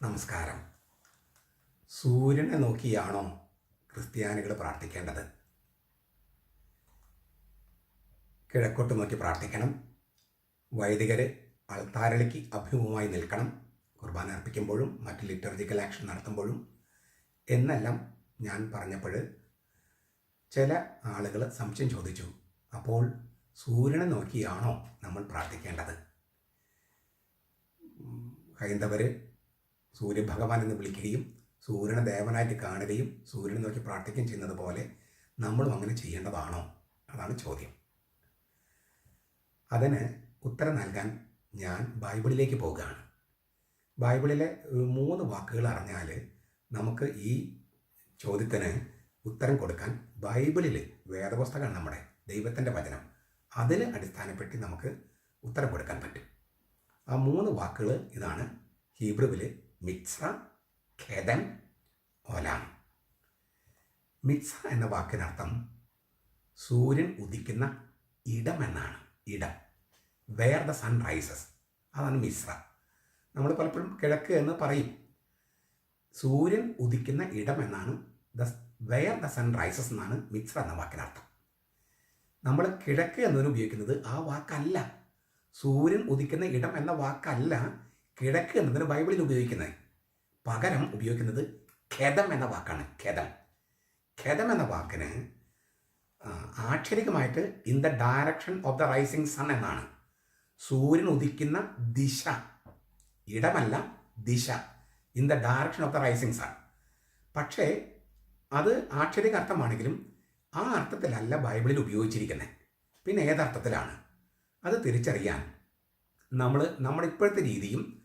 നമസ്കാരം. സൂര്യനെ നോക്കിയാണോ ക്രിസ്ത്യാനികൾ പ്രാർത്ഥിക്കേണ്ടത്? കിഴക്കോട്ട് നോക്കി പ്രാർത്ഥിക്കണം. വൈദികർ അൾത്താരളിക്ക് അഭിമുഖമായി നിൽക്കണം. കുർബാന അർപ്പിക്കുമ്പോഴും മറ്റ് ലിറ്റർജിക്കൽ ആക്ഷൻ നടത്തുമ്പോഴും. എന്നെല്ലാം ഞാൻ പറഞ്ഞപ്പോൾ ചില ആളുകൾ സംശയം ചോദിച്ചു അപ്പോൾ സൂര്യനെ നോക്കിയാണോ നമ്മൾ പ്രാർത്ഥിക്കേണ്ടത്? ഹൈന്ദവർ സൂര്യഭഗവാൻ എന്ന് വിളിക്കുകയും സൂര്യനെ ദേവനായിട്ട് കാണുകയും സൂര്യനെ നോക്കി പ്രാർത്ഥിക്കുകയും ചെയ്യുന്നത് പോലെ നമ്മളും അങ്ങനെ ചെയ്യേണ്ടതാണോ? അതാണ് ചോദ്യം. അതിന് ഉത്തരം നൽകാൻ ഞാൻ ബൈബിളിലേക്ക് പോവുകയാണ്. ബൈബിളിലെ മൂന്ന് വാക്കുകൾ അറിഞ്ഞാൽ നമുക്ക് ഈ ചോദ്യത്തിന് ഉത്തരം കൊടുക്കാൻ ബൈബിളിൽ വേദപുസ്തകമാണ് നമ്മുടെ ദൈവത്തിന്റെ വചനം. അതിന് അടിസ്ഥാനപ്പെട്ടി നമുക്ക് ഉത്തരം കൊടുക്കാൻ പറ്റും. ആ മൂന്ന് വാക്കുകൾ ഇതാണ് ഹീബ്രുവിൽ മിക്സ ഖേദൻ ഓലാം. മിത്സ എന്ന വാക്കിനർത്ഥം സൂര്യൻ ഉദിക്കുന്ന ഇടം എന്നാണ് ഇടം. വെയർ ദ സൺ റൈസസ് അതാണ് മിശ്ര. നമ്മൾ പലപ്പോഴും കിഴക്ക് എന്ന് പറയും. സൂര്യൻ ഉദിക്കുന്ന ഇടം എന്നാണ് the where the sun rises എന്നാണ് മിശ്ര എന്ന വാക്കിനർത്ഥം. നമ്മൾ കിഴക്ക് എന്നതിന് ഉപയോഗിക്കുന്നത് ആ വാക്കല്ല. സൂര്യൻ ഉദിക്കുന്ന ഇടം എന്ന വാക്കല്ല. കിഴക്ക് എന്നതിന് ബൈബിളിൽ ഉപയോഗിക്കുന്നത്? പകരം ഉപയോഗിക്കുന്നത് ഖേദം എന്ന വാക്കാണ്. ഖേദം. ഖേദം എന്ന വാക്കിന് ആക്ഷരികമായിട്ട് in the direction of the rising sun എന്നാണ്. സൂര്യൻ ഉദിക്കുന്ന ദിശ. ഇടമല്ല ദിശ. In the direction of the rising sun പക്ഷേ അത് ആക്ഷരിക അർത്ഥമാണെങ്കിലും ആ അർത്ഥത്തിലല്ല ബൈബിളിൽ ഉപയോഗിച്ചിരിക്കുന്നത്. പിന്നെ ഏതർത്ഥത്തിലാണ്? അത് തിരിച്ചറിയാൻ. നമ്മൾ നമ്മുടെ ഇപ്പോഴത്തെ രീതിയും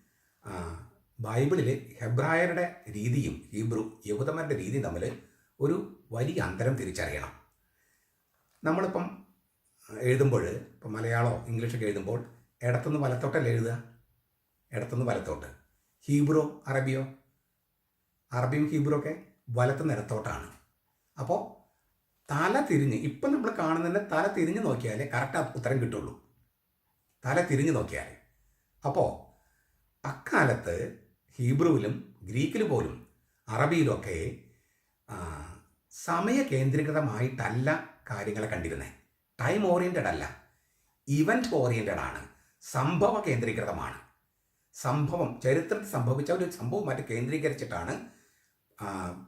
ബൈബിളിൽ ഹെബ്രായരുടെ രീതിയും ഹീബ്രു യഹൂദന്മാരുടെ രീതിയും തമ്മിൽ ഒരു വലിയ അന്തരം തിരിച്ചറിയണം. നമ്മളിപ്പം എഴുതുമ്പോൾ ഇപ്പം മലയാളമോ ഇംഗ്ലീഷൊക്കെ എഴുതുമ്പോൾ ഇടത്തുനിന്ന് വലത്തോട്ടല്ല എഴുതുക? ഇടത്തുനിന്ന് വലത്തോട്ട്. ഹീബ്രോ അറബിയോ? അറബിയും ഹീബ്രോ ഒക്കെ വലത്തുനിന്ന് ഇടത്തോട്ടാണ്. അപ്പോൾ തല തിരിഞ്ഞ് ഇപ്പം നമ്മൾ കാണുന്നതിന്റെ തല തിരിഞ്ഞ് നോക്കിയാലേ കറക്റ്റ് ഉത്തരം കിട്ടുള്ളൂ. തല തിരിഞ്ഞ് നോക്കിയാൽ അപ്പോൾ അക്കാലത്ത് ഹീബ്രുവിലും ഗ്രീക്കിൽ പോലും അറബിയിലൊക്കെ സമയ കേന്ദ്രീകൃതമായിട്ടല്ല കാര്യങ്ങളെ കണ്ടിരുന്നത് ടൈം ഓറിയന്റഡ് അല്ല. ഇവന്റ് ഓറിയന്റഡ് ആണ്. സംഭവ കേന്ദ്രീകൃതമാണ്. സംഭവം ചരിത്രത്തിൽ സംഭവിച്ച ഒരു സംഭവം മറ്റ് കേന്ദ്രീകരിച്ചിട്ടാണ്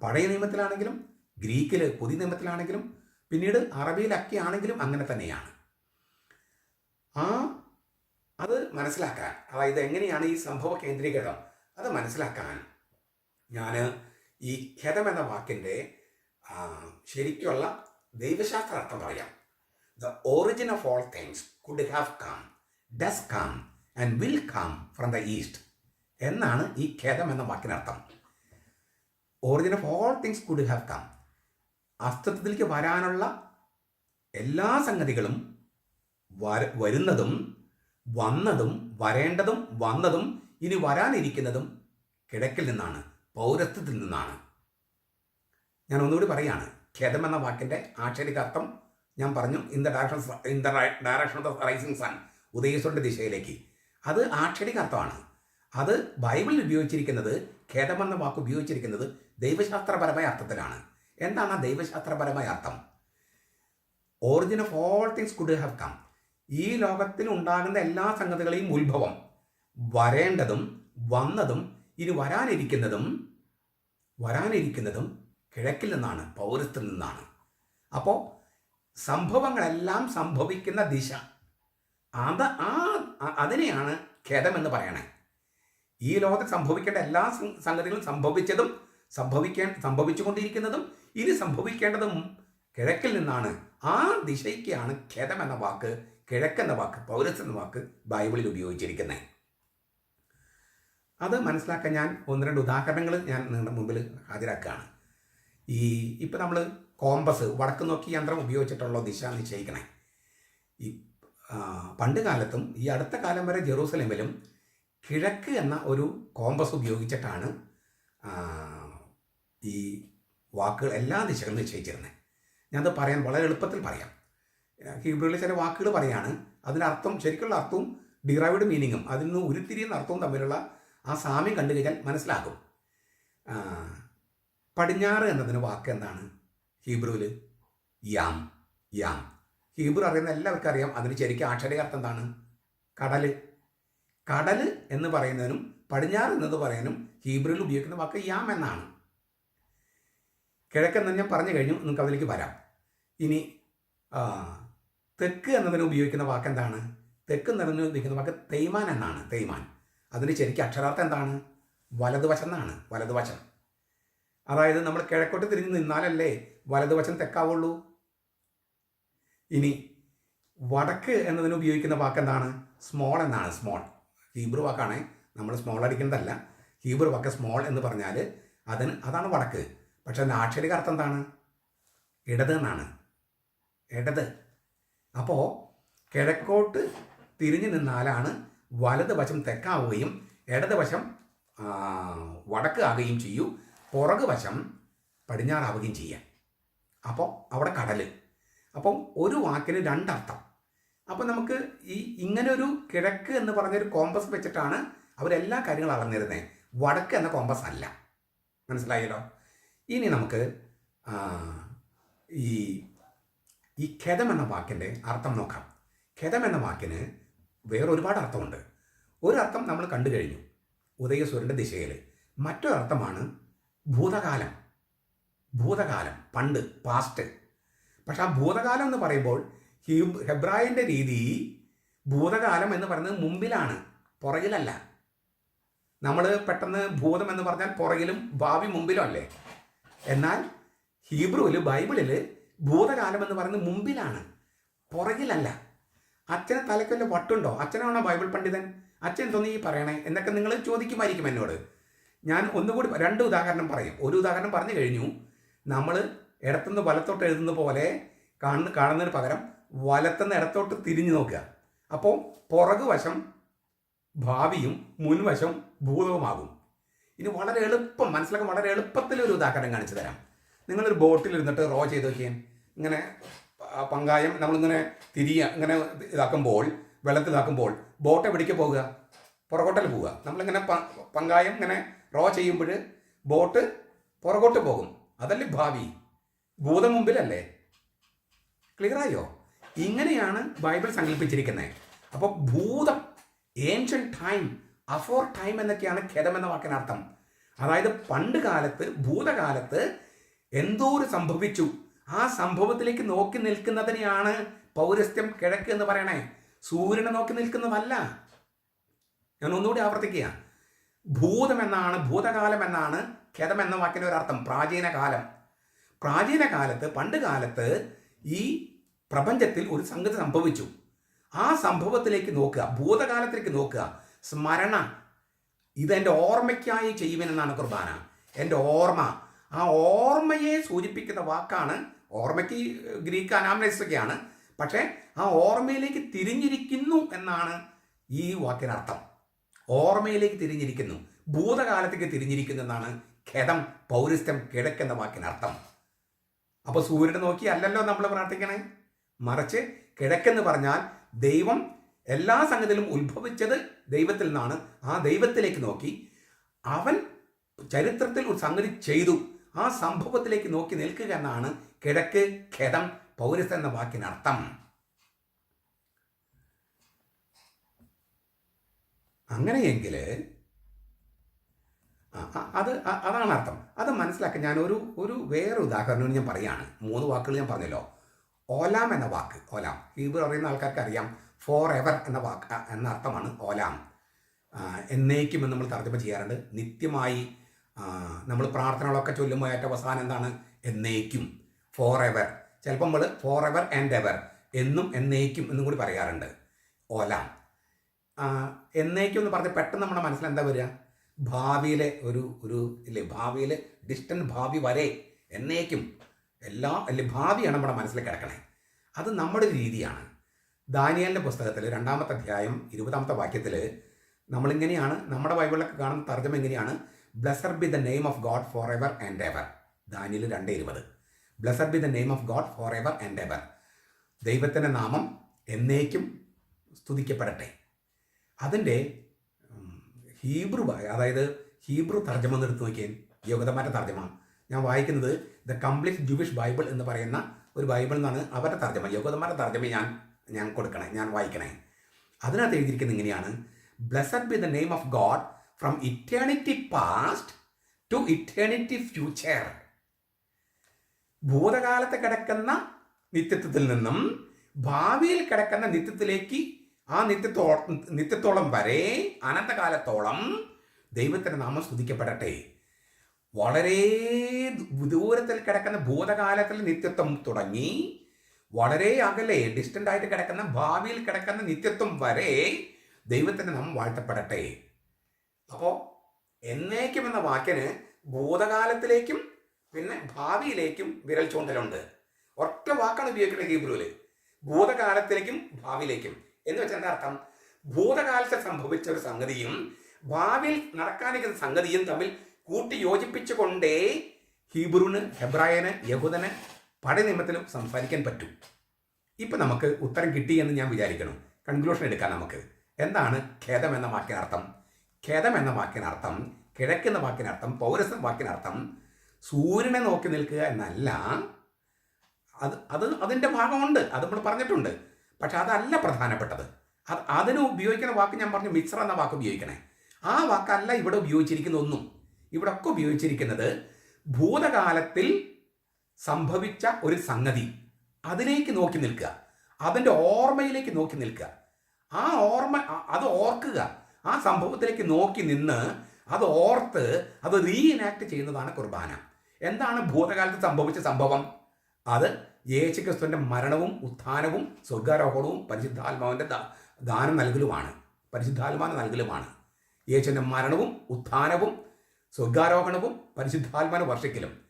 പഴയ നിയമത്തിലാണെങ്കിലും ഗ്രീക്കിൽ പുതിയ നിയമത്തിലാണെങ്കിലും പിന്നീട് അറബിയിലൊക്കെ ആണെങ്കിലും അങ്ങനെ തന്നെയാണ്. ആ അത് മനസ്സിലാക്കാൻ അതായത് എങ്ങനെയാണ് ഈ സംഭവ കേന്ദ്രീകൃതം അത് മനസ്സിലാക്കാൻ ഞാൻ ഈ ഖേദം എന്ന വാക്കിന്റെ ശരിക്കുള്ള ദൈവശാസ്ത്ര അർത്ഥം പറയാം. The origin of all things could have come does come and will come from the east എന്നാണ് ഈ ഖേദം എന്ന വാക്കിനർത്ഥം origin of all things could have come അസ്തിത്വത്തിലേക്ക് വരാനുള്ള എല്ലാ സംഗതികളും വര വരുന്നതും വന്നതും വരേണ്ടതും വന്നതും ഇനി വരാനിരിക്കുന്നതും കിടക്കിൽ നിന്നാണ് പൗരത്വത്തിൽ നിന്നാണ്. ഞാൻ ഒന്നുകൂടി പറയാണ് ഖേദം എന്ന വാക്കിന്റെ ആക്ഷരിക അർത്ഥം ഞാൻ പറഞ്ഞു in the direction in the direction of the rising sun ഉദയസൂര്യന്റെ ദിശയിലേക്ക്. അത് ആക്ഷരിക അർത്ഥമാണ് അത് ബൈബിളിൽ ഉപയോഗിച്ചിരിക്കുന്നത് ഖേദം എന്ന വാക്ക് ഉപയോഗിച്ചിരിക്കുന്നത് ദൈവശാസ്ത്രപരമായ അർത്ഥത്തിലാണ്. എന്താണ് ആ ദൈവശാസ്ത്രപരമായ അർത്ഥം? Origin of all things could have come ഈ ലോകത്തിൽ ഉണ്ടാകുന്ന എല്ലാ സംഗതികളെയും ഉത്ഭവം. വരേണ്ടതും വന്നതും ഇനി വരാനിരിക്കുന്നതും വരാനിരിക്കുന്നതും കിഴക്കിൽ നിന്നാണ് പൗരത്തിൽ നിന്നാണ്. അപ്പോൾ സംഭവങ്ങളെല്ലാം സംഭവിക്കുന്ന ദിശ. അത് ആ അതിനെയാണ് ഖേദമെന്ന് പറയണേ. ഈ ലോകത്ത് സംഭവിക്കേണ്ട എല്ലാ സംഗതികളും സംഭവിച്ചതും സംഭവിക്കേ സംഭവിച്ചുകൊണ്ടിരിക്കുന്നതും ഇനി സംഭവിക്കേണ്ടതും കിഴക്കിൽ നിന്നാണ്. ആ ദിശയ്ക്കാണ് ഖേദം എന്ന വാക്ക് കിഴക്കെന്ന വാക്ക് പൗരസ് എന്ന വാക്ക് ബൈബിളിൽ ഉപയോഗിച്ചിരിക്കുന്നത് അത് മനസ്സിലാക്കാൻ ഞാൻ ഒന്ന് രണ്ട് ഉദാഹരണങ്ങൾ ഞാൻ നിങ്ങളുടെ മുമ്പിൽ ഹാജരാക്കുകയാണ്. ഈ ഇപ്പം നമ്മൾ കോമ്പസ് വടക്ക് നോക്കി യന്ത്രം ഉപയോഗിച്ചിട്ടുള്ള ദിശ നിശ്ചയിക്കണേ. ഈ പണ്ട് കാലത്തും ഈ അടുത്ത കാലം വരെ ജെറൂസലേമിലും കിഴക്ക് എന്ന ഒരു കോമ്പസ് ഉപയോഗിച്ചിട്ടാണ് ഈ വാക്കുകൾ എല്ലാ ദിശകളും നിശ്ചയിച്ചിരുന്നത് ഞാനത് പറയാൻ വളരെ എളുപ്പത്തിൽ പറയാം. ഹീബ്രുവിലെ ചില വാക്കുകൾ പറയാണ്. അതിനർത്ഥം ശരിക്കുള്ള അർത്ഥവും ഡിറൈവ്ഡ് മീനിങ്ങും അതിൽ നിന്ന് ഉരുത്തിരിയുന്ന അർത്ഥവും തമ്മിലുള്ള ആ സാമ്യം കണ്ടു കഴിഞ്ഞാൽ മനസ്സിലാകും. പടിഞ്ഞാറ് എന്നതിന് വാക്ക് എന്താണ്? ഹീബ്രുവിൽ യാം യാം. ഹീബ്രു അറിയുന്ന എല്ലാവർക്കും അറിയാം അതിന് ശരിക്കും ആക്ഷരിക അർത്ഥം എന്താണ്? കടൽ കടൽ എന്ന് പറയുന്നതിനും പടിഞ്ഞാറ് എന്നത് പറയാനും ഹീബ്രുവിൽ ഉപയോഗിക്കുന്ന വാക്ക് യാം എന്നാണ്. കിഴക്കെന്ന് ഞാൻ പറഞ്ഞു കഴിഞ്ഞു നിങ്ങൾക്ക് അതിലേക്ക് വരാം. ഇനി തെക്ക് എന്നതിന് ഉപയോഗിക്കുന്ന വാക്ക് എന്താണ്? തെക്ക് എന്നതിന് ഉപയോഗിക്കുന്ന വാക്ക് തേയ്മാൻ എന്നാണ് തേയ്മാൻ. അതിന് ശരിക്കും അക്ഷരാർത്ഥം എന്താണ്? വലതുവശം എന്നാണ് വലതുവശം. അതായത് നമ്മൾ കിഴക്കോട്ട് തിരിഞ്ഞ് നിന്നാലല്ലേ വലതുവശം തെക്കാവുള്ളൂ? ഇനി വടക്ക് എന്നതിന് ഉപയോഗിക്കുന്ന വാക്ക് എന്താണ്? സ്മോൾ എന്നാണ് സ്മോൾ. ഹീബ്രു വാക്കാണ് നമ്മൾ സ്മോൾ അടിക്കുന്നതല്ല ഹീബ്രു വാക്ക് സ്മോൾ എന്ന് പറഞ്ഞാൽ അതിന് അതാണ് വടക്ക്. പക്ഷെ അതിന്റെ ആക്ഷരിക അർത്ഥം എന്താണ്? ഇടത് എന്നാണ്. ഇടത്. അപ്പോൾ കിഴക്കോട്ട് തിരിഞ്ഞു നിന്നാലാണ് വലത് വശം തെക്കാവുകയും ഇടത് വശം ആ, വടക്ക് ആകുകയും ചെയ്യൂ. പുറക് വശം പടിഞ്ഞാറാവുകയും ചെയ്യാം. അപ്പോൾ അവിടെ കടൽ അപ്പം ഒരു വാക്കിന് രണ്ടർത്ഥം. അപ്പം നമുക്ക് ഈ ഇങ്ങനൊരു കിഴക്ക് എന്ന് പറഞ്ഞൊരു കോമ്പസ് വെച്ചിട്ടാണ് അവരെല്ലാ കാര്യങ്ങളും അറിഞ്ഞിരുന്നത് വടക്ക് എന്ന കോമ്പസ് അല്ല. മനസ്സിലായല്ലോ? ഇനി നമുക്ക് ഈ ഈ ഖേദം എന്ന വാക്കിന്റെ അർത്ഥം നോക്കാം. ഖേദം എന്ന വാക്കിന് വേറെ ഒരുപാട് അർത്ഥമുണ്ട്. ഒരർത്ഥം നമ്മൾ കണ്ടു കഴിഞ്ഞു. ഉദയസൂര്യന്റെ ദിശയിൽ മറ്റൊരർത്ഥമാണ് ഭൂതകാലം. ഭൂതകാലം പണ്ട് പാസ്റ്റ് പക്ഷെ ആ ഭൂതകാലം എന്ന് പറയുമ്പോൾ ഹീബ് ഹെബ്രായന്റെ രീതി ഭൂതകാലം എന്ന് പറയുന്നത് മുമ്പിലാണ് പുറകിലല്ല. നമ്മൾ പെട്ടെന്ന് ഭൂതം എന്ന് പറഞ്ഞാൽ പുറകിലും ഭാവി മുമ്പിലും അല്ലേ? എന്നാൽ ഹീബ്രുവിൽ ബൈബിളിൽ ഭൂതകാലം എന്ന് പറയുന്നത് മുമ്പിലാണ്. പുറകിലല്ല. അച്ഛന് തലക്കല്ല വട്ടുണ്ടോ? അച്ഛനാണോ ബൈബിൾ പണ്ഡിതൻ? അച്ഛൻ തോന്നി ഈ പറയണേ. എന്നൊക്കെ നിങ്ങൾ ചോദിക്കുമായിരിക്കും എന്നോട്. ഞാൻ ഒന്നുകൂടി രണ്ട് ഉദാഹരണം പറയും. ഒരു ഉദാഹരണം പറഞ്ഞു കഴിഞ്ഞു. നമ്മൾ ഇടത്തുനിന്ന് വലത്തോട്ട് എഴുതുന്ന പോലെ കാണുന്ന കാണുന്നതിന് പകരം വലത്തുനിന്ന് ഇടത്തോട്ട് തിരിഞ്ഞു നോക്കുക. അപ്പോൾ പുറകുവശം ഭാവിയും മുൻവശം ഭൂതവുമാകും. ഇനി വളരെ എളുപ്പം മനസ്സിലാക്കാൻ വളരെ എളുപ്പത്തിൽ ഒരു ഉദാഹരണം കാണിച്ചു തരാം. നിങ്ങളൊരു ബോട്ടിൽ ഇരുന്നിട്ട് റോ ചെയ്ത് നോക്കിയാൽ ഇങ്ങനെ പങ്കായം നമ്മളിങ്ങനെ തിരിയ ഇങ്ങനെ ഇതാക്കുമ്പോൾ വെള്ളത്തിലാക്കുമ്പോൾ ബോട്ട് എവിടേക്ക് പോകുക പുറകോട്ടൽ പോവുക. നമ്മളിങ്ങനെ പങ്കായം ഇങ്ങനെ റോ ചെയ്യുമ്പോൾ ബോട്ട് പുറകോട്ട് പോകും. അതല്ലേ ഭാവി? ഭൂതം മുമ്പിലല്ലേ? ക്ലിയറായോ ഇങ്ങനെയാണ് ബൈബിൾ സങ്കല്പിച്ചിരിക്കുന്നത് അപ്പോൾ ഭൂതം ഏൻഷ്യൻ ടൈം അഫോർ ടൈം എന്നൊക്കെയാണ് ഖേദം എന്ന വാക്കിനർത്ഥം. അതായത് പണ്ട് കാലത്ത് ഭൂതകാലത്ത് എന്തോ ഒരു സംഭവിച്ചു? ആ സംഭവത്തിലേക്ക് നോക്കി നിൽക്കുന്നതിനെയാണ് പൗരസ്ത്യം കിഴക്ക് എന്ന് പറയണേ. സൂര്യനെ നോക്കി നിൽക്കുന്നതല്ല. ഞാൻ ഒന്നുകൂടി ആവർത്തിക്കുക. ഭൂതം എന്നാണ് ഭൂതകാലം എന്നാണ് ഖേദം എന്ന വാക്കിന്റെ അർത്ഥം പ്രാചീന കാലം. പ്രാചീന കാലത്ത് പണ്ട് കാലത്ത് ഈ പ്രപഞ്ചത്തിൽ ഒരു സംഗതി സംഭവിച്ചു. ആ സംഭവത്തിലേക്ക് നോക്കുക ഭൂതകാലത്തിലേക്ക് നോക്കുക. സ്മരണ. ഇതെന്റെ ഓർമ്മയ്ക്കായി ചെയ്യുവനെന്നാണ് കുർബാന. എന്റെ ഓർമ്മ. ആ ഓർമ്മയെ സൂചിപ്പിക്കുന്ന വാക്കാണ്. ഓർമ്മയ്ക്ക് ഗ്രീക്ക് അനാമനൈസൊക്കെയാണ് പക്ഷേ ആ ഓർമ്മയിലേക്ക് തിരിഞ്ഞിരിക്കുന്നു എന്നാണ് ഈ വാക്കിനർത്ഥം. ഓർമ്മയിലേക്ക് തിരിഞ്ഞിരിക്കുന്നു. ഭൂതകാലത്തേക്ക് തിരിഞ്ഞിരിക്കുന്നു എന്നാണ് ഖേദം പൗരസ്ത്യം കിഴക്കെന്ന വാക്കിനർത്ഥം. അപ്പോൾ സൂര്യനെ നോക്കി അല്ലല്ലോ നമ്മൾ പ്രാർത്ഥിക്കണേ? മറിച്ച് കിഴക്കെന്ന് പറഞ്ഞാൽ ദൈവം എല്ലാ സംഗതിയിലും ഉത്ഭവിച്ചത് ദൈവത്തിൽ നിന്നാണ്. ആ ദൈവത്തിലേക്ക് നോക്കി അവൻ ചരിത്രത്തിൽ ഒരു സംഗതി ചെയ്തു. ആ സംഭവത്തിലേക്ക് നോക്കി നിൽക്കുക എന്നാണ് കിഴക്ക് ഖേദം പൗരസ് എന്ന വാക്കിനർത്ഥം അങ്ങനെയെങ്കിൽ അത് അതാണ് അർത്ഥം. അത് മനസ്സിലാക്കാൻ ഞാൻ ഒരു ഒരു വേറെ ഉദാഹരണം ഞാൻ പറയുകയാണ് മൂന്ന് വാക്കുകൾ ഞാൻ പറഞ്ഞല്ലോ. ഓലാം എന്ന വാക്ക് ഓലാം. ഈ പറയുന്ന ആൾക്കാർക്ക് അറിയാം. ഫോർ എവർ എന്ന വാക്ക് എന്ന അർത്ഥമാണ് ഓലാം. എന്നേക്കും എന്ന് നമ്മൾ തർജമ ചെയ്യാറുണ്ട്. നിത്യമായി നമ്മൾ പ്രാർത്ഥനകളൊക്കെ ചൊല്ലുമ്പോൾ ഏറ്റവും അവസാനം എന്താണ്? എന്നേക്കും. ഫോർ എവർ ചിലപ്പോൾ നമ്മൾ ഫോർ എവർ ആൻഡ് എവർ എന്നും എന്നേക്കും എന്നും കൂടി പറയാറുണ്ട്. ഓല. എന്നേക്കും എന്ന് പറഞ്ഞ് പെട്ടെന്ന് നമ്മുടെ മനസ്സിൽ എന്താ വരിക? ഭാവിയിലെ ഒരു ഒരു ഇല്ലേ ഭാവിയിൽ ഡിസ്റ്റന്റ് ഭാവി വരെ എന്നേക്കും എല്ലാ അല്ലെ ഭാവിയാണ് നമ്മുടെ മനസ്സിൽ കിടക്കണേ. അത് നമ്മുടെ രീതിയാണ്. ദാനിയലിന്റെ പുസ്തകത്തിൽ രണ്ടാമത്തെ അധ്യായം ഇരുപതാമത്തെ വാക്യത്തിൽ നമ്മളിങ്ങനെയാണ് നമ്മുടെ ബൈബിളിലൊക്കെ കാണുന്ന തർജമ എങ്ങനെയാണ്? Blessed be the name of God for ever and ever Daniel രണ്ട് ഇരുപത്. Blessed be the name of God for ever and ever ദൈവത്തിന്റെ നാമം എന്നേക്കും സ്തുതിക്കപ്പെടട്ടെ. അതിന്റെ ഹീബ്രു അതായത് ഹീബ്രു തർജമ എടുത്ത് നോക്കിയാൽ യോഗ്യതമാരുടെ തർജമ. ഞാൻ വായിക്കുന്നത് ദ കംപ്ലീറ്റ് ജുവിഷ് ബൈബിൾ എന്ന് പറയുന്ന ഒരു ബൈബിൾ എന്നാണ് അവരുടെ തർജമ. യോഗ്യതമാരുടെ തർജമ ഞാൻ ഞാൻ കൊടുക്കണേ ഞാൻ വായിക്കണേ. അതിനകത്ത് എഴുതിയിരിക്കുന്നത് ഇങ്ങനെയാണ്. Blessed be the name of God from eternity past to eternity future ഭൂതകാലത്ത് കിടക്കുന്ന നിത്യത്വത്തിൽ നിന്നും ഭാവിയിൽ കിടക്കുന്ന നിത്യത്തിലേക്ക് ആ നിത്യത്തോ നിത്യത്തോളം വരെ അനന്തകാലത്തോളം ദൈവത്തിന്റെ നാമം സ്തുതിക്കപ്പെടട്ടെ. വളരെ ദൂരത്തിൽ കിടക്കുന്ന ഭൂതകാലത്തിൽ നിത്യത്വം തുടങ്ങി വളരെ അകലെ ഡിസ്റ്റന്റ് ആയിട്ട് കിടക്കുന്ന ഭാവിയിൽ കിടക്കുന്ന നിത്യത്വം വരെ ദൈവത്തിന്റെ നാമം വാഴ്ത്തപ്പെടട്ടെ. അപ്പോൾ എന്നേക്കും എന്ന വാക്കിന് ഭൂതകാലത്തിലേക്കും പിന്നെ ഭാവിയിലേക്കും വിരൽ ചൂണ്ടലുണ്ട്. ഒറ്റ വാക്കാണ് ഉപയോഗിക്കുന്നത് ഹീബ്രുവിൽ ഭൂതകാലത്തിലേക്കും ഭാവിയിലേക്കും. എന്ന് വെച്ചാൽ എന്താ അർത്ഥം? ഭൂതകാലത്ത് സംഭവിച്ച ഒരു സംഗതിയും ഭാവിയിൽ നടക്കാനിരിക്കുന്ന സംഗതിയും തമ്മിൽ കൂട്ടി യോജിപ്പിച്ചുകൊണ്ടേ ഹീബ്രുവിന് ഹെബ്രായന് യഹൂദന് പടനിയമത്തിലും സംസാരിക്കാൻ പറ്റും. ഇപ്പം നമുക്ക് ഉത്തരം കിട്ടി എന്ന് ഞാൻ വിചാരിക്കണം. കൺക്ലൂഷൻ എടുക്കാം നമുക്ക്. എന്താണ് ഖേദം എന്ന വാക്കിനർത്ഥം? ഖേദം എന്ന വാക്കിനർത്ഥം കിഴക്കുന്ന വാക്കിനർത്ഥം പൗരസ്ത്യ വാക്കിനർത്ഥം സൂര്യനെ നോക്കി നിൽക്കുക എന്നല്ല. അത് അത് അതിന്റെ ഭാഗമുണ്ട്. അത് നമ്മൾ പറഞ്ഞിട്ടുണ്ട്. പക്ഷെ അതല്ല പ്രധാനപ്പെട്ടത്. അത് അതിന് ഉപയോഗിക്കുന്ന വാക്ക് ഞാൻ പറഞ്ഞു മിക്സർ എന്ന വാക്ക് ഉപയോഗിക്കണേ. ആ വാക്കല്ല ഇവിടെ ഉപയോഗിച്ചിരിക്കുന്ന ഒന്നും. ഇവിടെ ഒക്കെ ഉപയോഗിച്ചിരിക്കുന്നത് ഭൂതകാലത്തിൽ സംഭവിച്ച ഒരു സംഗതി. അതിലേക്ക് നോക്കി നിൽക്കുക. അതിന്റെ ഓർമ്മയിലേക്ക് നോക്കി നിൽക്കുക. ആ ഓർമ്മ അത് ഓർക്കുക. ആ സംഭവത്തിലേക്ക് നോക്കി നിന്ന് അത് ഓർത്ത് അത് റീഇനാക്ട് ചെയ്യുന്നതാണ് കുർബാന. എന്താണ് ഭൂതകാലത്ത് സംഭവിച്ച സംഭവം? അത് യേശുക്രിസ്തുവിന്റെ മരണവും ഉത്ഥാനവും സ്വർഗാരോഹണവും പരിശുദ്ധാത്മാവിന്റെ ദാനം നൽകലുമാണ്. പരിശുദ്ധാത്മാവിന് നൽകലുമാണ്. യേശുവിന്റെ മരണവും ഉത്ഥാനവും സ്വർഗാരോഹണവും പരിശുദ്ധാത്മാവിന് വർഷിക്കലും.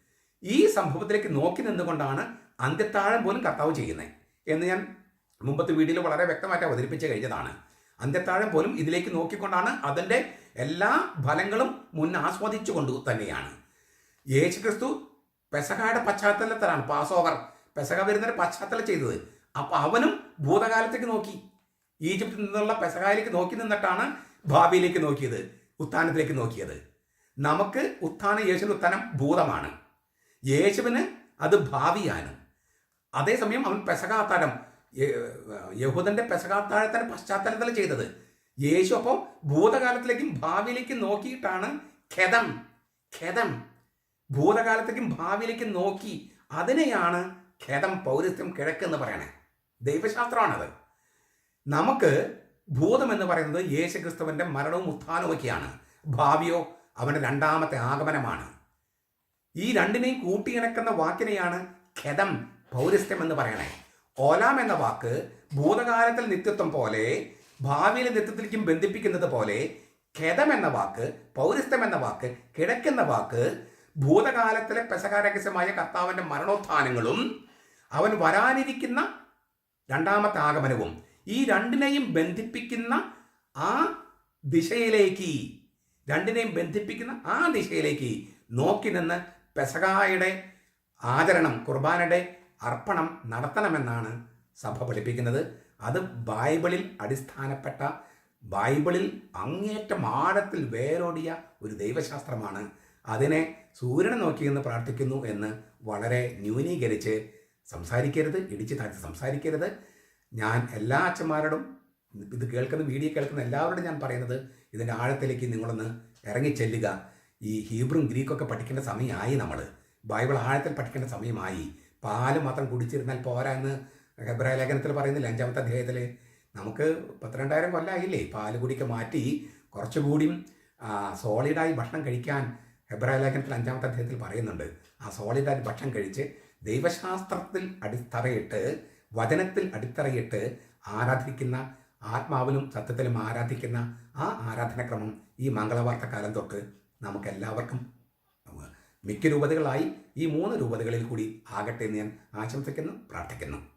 ഈ സംഭവത്തിലേക്ക് നോക്കി നിന്നുകൊണ്ടാണ് അന്ത്യത്താഴം പോലും കർത്താവ് ചെയ്യുന്നത് എന്ന് ഞാൻ മുമ്പത്തെ വീഡിയോയിൽ വളരെ വ്യക്തമായിട്ട് അവതരിപ്പിച്ച് കഴിഞ്ഞതാണ്. അന്ത്യത്താഴം പോലും ഇതിലേക്ക് നോക്കിക്കൊണ്ടാണ് അതിന്റെ എല്ലാ ഫലങ്ങളും മുൻ ആസ്വദിച്ചുകൊണ്ട് തന്നെയാണ്. യേശുക്രിസ്തു പെസഹയുടെ പശ്ചാത്തലത്തിലാണ് പാസ് ഓവർ പെസഹ വരുന്നൊരു പശ്ചാത്തലം ചെയ്തത്. അപ്പോൾ അവനും ഭൂതകാലത്തേക്ക് നോക്കി. ഈജിപ്തിൽ നിന്നുള്ള പെസഹായിലേക്ക് നോക്കി നിന്നിട്ടാണ് ഭാവിയിലേക്ക് നോക്കിയത് ഉത്ഥാനത്തിലേക്ക് നോക്കിയത്. നമുക്ക് ഉത്ഥാനം യേശുവിന് ഉത്ഥാനം ഭൂതമാണ്. യേശുവിന് അത് ഭാവിയാണ്. അതേസമയം അവൻ പെസകാത്താഴം യഹൂദന്റെ പെസകാത്താഴത്തിന്റെ പശ്ചാത്തലത്തിൽ ചെയ്തത്. യേശു അപ്പോൾ ഭൂതകാലത്തിലേക്കും ഭാവിയിലേക്കും നോക്കിയിട്ടാണ് ഖതം ഖതം ഭൂതകാലത്തേക്കും ഭാവിയിലേക്കും നോക്കി അതിനെയാണ് ഖേദം പൗരസ്ത്യം കിഴക്കെന്ന് പറയണേ. ദൈവശാസ്ത്രമാണത്. നമുക്ക് ഭൂതം എന്ന് പറയുന്നത് യേശുക്രിസ്തുവിന്റെ മരണവും ഉത്ഥാനവുമൊക്കെയാണ് ഭാവിയോ അവന്റെ രണ്ടാമത്തെ ആഗമനമാണ്. ഈ രണ്ടിനെയും കൂട്ടിയിണക്കുന്ന വാക്കിനെയാണ് ഖതം പൗരസ്ത്യം എന്ന് പറയണേ. ഓലാം എന്ന വാക്ക് ഭൂതകാലത്തിൽ നിത്യത്വം പോലെ ഭാവിയിലെ നിത്യത്തിലേക്കും ബന്ധിപ്പിക്കുന്നത് പോലെ ഖേദം എന്ന വാക്ക് പൗരസ്ത്യം എന്ന വാക്ക് കിടക്കുന്ന വാക്ക് ഭൂതകാലത്തിലെ പെശകാരഹസ്യമായ കർത്താവിന്റെ മരണോത്ഥാനങ്ങളും അവൻ വരാനിരിക്കുന്ന രണ്ടാമത്തെ ആഗമനവും ഈ രണ്ടിനെയും ബന്ധിപ്പിക്കുന്ന ആ ദിശയിലേക്ക് രണ്ടിനെയും ബന്ധിപ്പിക്കുന്ന ആ ദിശയിലേക്ക് നോക്കി നിന്ന് പെസകായുടെ ആചരണം കുർബാനയുടെ അർപ്പണം നടത്തണമെന്നാണ് സഭ പഠിപ്പിക്കുന്നത്. അത് ബൈബിളിൽ അടിസ്ഥാനപ്പെട്ട ബൈബിളിൽ അങ്ങേറ്റം ആഴത്തിൽ വേരോടിയ ഒരു ദൈവശാസ്ത്രമാണ്. അതിനെ സൂര്യനെ നോക്കി നിന്ന് പ്രാർത്ഥിക്കുന്നു എന്ന് വളരെ ന്യൂനീകരിച്ച് സംസാരിക്കരുത് ഇടിച്ച് താഴ്ത്തി സംസാരിക്കരുത്. ഞാൻ എല്ലാ അച്ഛന്മാരോടും ഇത് കേൾക്കുന്ന വീഡിയോ കേൾക്കുന്ന എല്ലാവരോടും ഞാൻ പറയുന്നത് ഇതിന്റെ ആഴത്തിലേക്ക് നിങ്ങളൊന്ന് ഇറങ്ങിച്ചെല്ലുക ഈ ഹീബ്രും ഗ്രീക്കൊക്കെ പഠിക്കേണ്ട സമയമായി നമ്മൾ. ബൈബിൾ ആഴത്തിൽ പഠിക്കേണ്ട സമയമായി. പാൽ മാത്രം കുടിച്ചിരുന്നാൽ പോരാ എന്ന് ഹെബ്രായ ലേഖനത്തിൽ പറയുന്നില്ല അഞ്ചാമത്തെ അധ്യായത്തിൽ നമുക്ക് പത്തിരണ്ടായിരം കൊല്ലമായില്ലേ പാൽ കുടിക്ക് മാറ്റി കുറച്ചുകൂടിയും സോളിഡായി ഭക്ഷണം കഴിക്കാൻ ഹെബ്രായ ലേഖനത്തിൽ അഞ്ചാമത്തെ അധ്യായത്തിൽ പറയുന്നുണ്ട്. ആ സോളിഡായി ഭക്ഷണം കഴിച്ച് ദൈവശാസ്ത്രത്തിൽ അടിത്തറയിട്ട് വചനത്തിൽ അടിത്തറയിട്ട് ആരാധിക്കുന്ന ആത്മാവിലും സത്യത്തിലും ആരാധിക്കുന്ന ആ ആരാധനക്രമം ഈ മംഗളവാർത്ത കാലം തൊട്ട് നമുക്കെല്ലാവർക്കും മിക്ക രൂപതകളായി ഈ മൂന്ന് രൂപതകളിൽ കൂടി ആകട്ടെ എന്ന് ഞാൻ ആശംസിക്കുന്നു പ്രാർത്ഥിക്കുന്നു.